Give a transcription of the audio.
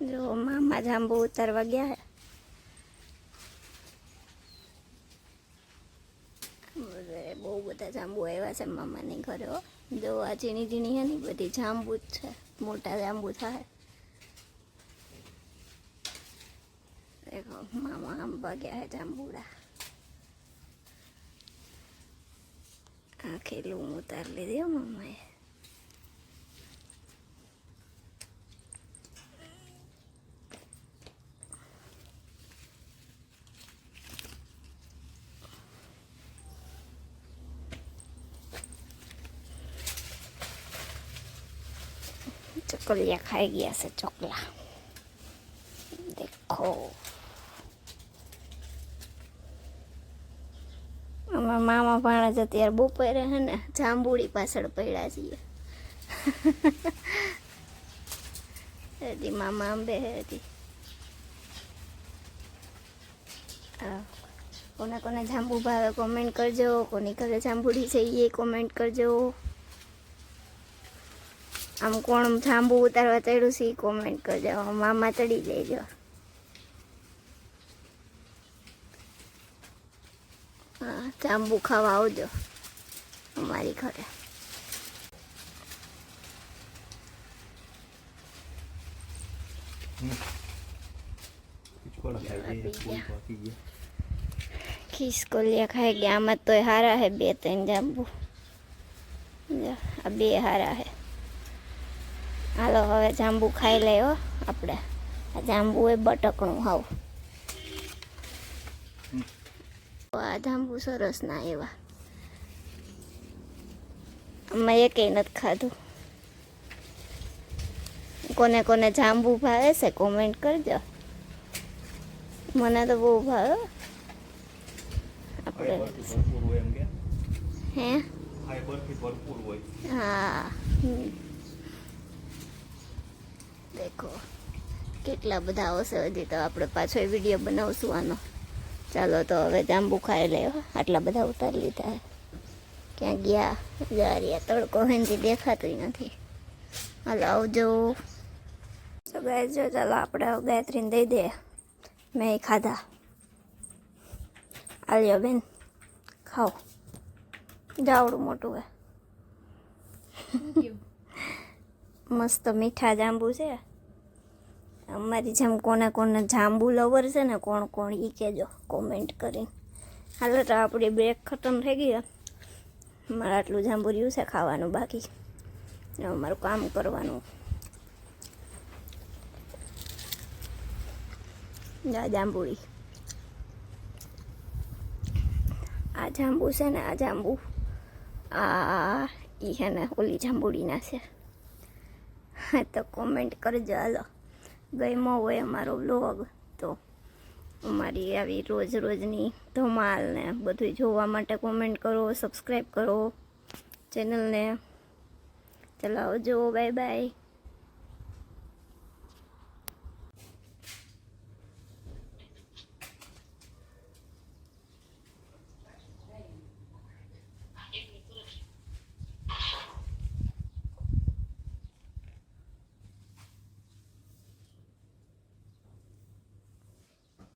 જો મામા જાંબુ ઉતારવા ગયા હે. બહુ બધા જાંબુ આવ્યા છે મામાની ઘરે. જો આ ઝીણી ઝીણી હે ને બધી જાંબુ જ છે. મોટા જાંબુ થાય. દેખો મામા આંબા ગયા હે જાંબુડા. આખી લૂમ ઉતાર લીધી મામાએ. ચકલિયા ખાઈ ગયા છે ચોકલા દેખો અમારા મામા ભાણા જ અત્યારે બપોરે હે ને જાંબુડી પાછળ પડ્યા છીએ હજી મામા આંબે હજી. કોને કોને જાંબુ ભાવે કોમેન્ટ કરજો કોની ઘરે જાંબુડી છે એ કોમેન્ટ કરજો આમ કોણ જાંબુ ઉતારવા ચડ્યું છે એ કોમેન્ટ કરજો. મામા ચડી જઈજો હા જાંબુ ખાવા આવજો અમારી ઘરે. ખિસકોલિયા ખાઈ ગયા. આમાં તોય હારા હે બે ત્રણ જાંબુ. આ બે હારા હે. હાલો હવે જાંબુ ખાઈ લે હો આપણે. આ જાંબુ એ બટકણું હાવ. આ જાંબુ સરસ ના એવા. અમે એકેય નથી ખાધું. કોને કોને જાંબુ ભાવે છે કોમેન્ટ કરજો. મને તો બહુ ભાવે. આપણે હે? હા. દેખો. કેટલા બધા આવશે હજી તો આપણે પાછો વીડિયો બનાવશું આનો. ચાલો તો હવે જાંબુ ખાઈ લે આટલા બધા ઉતારી લીધા ક્યાં ગયા? જારિયા તડકો હેનથી દેખાતું નથી. હાલો આવજો. તો ગાય જો ચાલો આપણે ગાયત્રીને દઈ દે મેં ખાધા. આલ્યો બેન ખાઓ. જાવડું મોટું હે. મસ્ત મીઠા જાંબુ છે. અમારી જેમ કોને કોને જાંબુ લવર છે ને, કોણ કોણ એ કહેજો કોમેન્ટ કરીને. હાલો તો આપણી બ્રેક ખતમ થઈ ગઈ. મારે આટલું જાંબુ રહ્યું છે ખાવાનું બાકી. અમારું મારું કામ કરવાનું. જાંબુડી. આ જાંબુ છે ને, આ જાંબુ. આ એ છે ને, ઓલી જાંબુડીના છે. હા, તો કોમેન્ટ કરજો, હાલો. ગમ્યો હોય અમારો વ્લોગ તો અમારી આવી રોજ રોજની ધમાલ ને બધું જોવા માટે કોમેન્ટ કરો સબસ્ક્રાઈબ કરો ચેનલને ચલાવજો. Bye bye